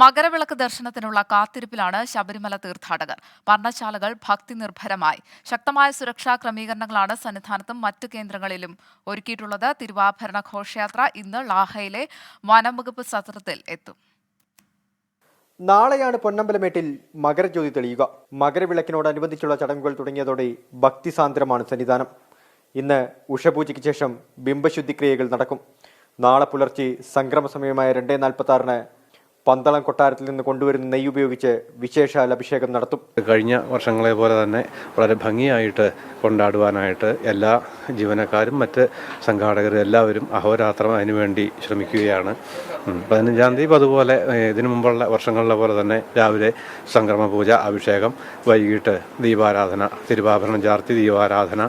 മകരവിളക്ക് ദർശനത്തിനുള്ള കാത്തിരിപ്പിലാണ് ശബരിമല തീർത്ഥാടകർ. പർണശാലകൾ ഭക്തി നിർഭരമായി ശക്തമായ സുരക്ഷാ ക്രമീകരണങ്ങളാണ് സന്നിധാനത്തും മറ്റു കേന്ദ്രങ്ങളിലും ഒരുക്കിയിട്ടുള്ളത്. തിരുവാഭരണ ഘോഷയാത്ര ഇന്ന് ലാഹയിലെ വനംവകുപ്പ് സത്രത്തിൽ എത്തും. നാളെയാണ് പൊന്നമ്പലമേട്ടിൽ മകരജ്യോതി തെളിയുക. മകരവിളക്കിനോടനുബന്ധിച്ചുള്ള ചടങ്ങുകൾ തുടങ്ങിയതോടെ ഭക്തിസാന്ദ്രമാണ് സന്നിധാനം. ഇന്ന് ഉഷപൂജയ്ക്ക് ശേഷം ബിംബശുദ്ധിക്രിയകൾ നടക്കും. നാളെ പുലർച്ചെ സംക്രമ സമയമായ രണ്ടേ നാൽപ്പത്തി ആറിന് പന്തളം കൊട്ടാരത്തിൽ നിന്ന് കൊണ്ടുവരുന്ന നെയ്യ് ഉപയോഗിച്ച് വിശേഷാൽ അഭിഷേകം നടത്തും. കഴിഞ്ഞ വർഷങ്ങളെ പോലെ തന്നെ വളരെ ഭംഗിയായിട്ട് കൊണ്ടാടുവാനായിട്ട് എല്ലാ ജീവനക്കാരും മറ്റ് സംഘാടകരും എല്ലാവരും അഹോരാത്രം അതിനുവേണ്ടി ശ്രമിക്കുകയാണ്. പതിനഞ്ചാം തീയതി അതുപോലെ ഇതിനു മുമ്പുള്ള വർഷങ്ങളിലെ പോലെ തന്നെ രാവിലെ സംക്രമ പൂജ അഭിഷേകം വൈകിട്ട് ദീപാരാധന തിരുവാഭരണം ചാർത്തി ദീപാരാധന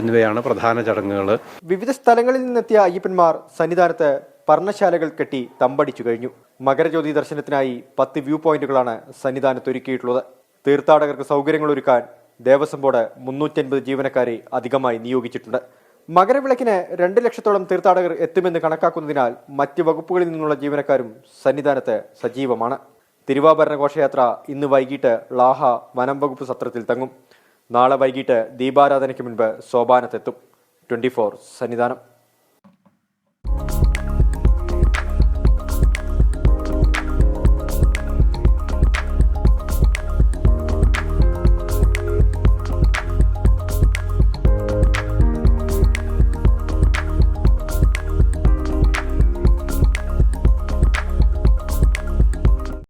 എന്നിവയാണ് പ്രധാന ചടങ്ങുകൾ വിവിധ സ്ഥലങ്ങളിൽ നിന്നെത്തിയ അയ്യപ്പന്മാർ സന്നിധാനത്ത് പർണശാലകൾ കെട്ടി തമ്പടിച്ചു കഴിഞ്ഞു. മകരജ്യോതി ദർശനത്തിനായി പത്ത് വ്യൂ പോയിന്റുകളാണ് സന്നിധാനത്ത് ഒരുക്കിയിട്ടുള്ളത്. തീർത്ഥാടകർക്ക് സൗകര്യങ്ങൾ ഒരുക്കാൻ ദേവസ്വം ബോർഡ് മുന്നൂറ്റൻപത് ജീവനക്കാരെ അധികമായി നിയോഗിച്ചിട്ടുണ്ട്. മകരവിളക്കിന് രണ്ട് ലക്ഷത്തോളം തീർത്ഥാടകർ എത്തുമെന്ന് കണക്കാക്കുന്നതിനാൽ മറ്റ് വകുപ്പുകളിൽ നിന്നുള്ള ജീവനക്കാരും സന്നിധാനത്ത് സജീവമാണ്. തിരുവാഭരണ ഘോഷയാത്ര ഇന്ന് വൈകിട്ട് ലാഹ വനം വകുപ്പ് സത്രത്തിൽ തങ്ങും. നാളെ വൈകിട്ട് ദീപാരാധനയ്ക്ക് മുൻപ് സോപാനത്തെത്തും. Twenty four Sannidhanam.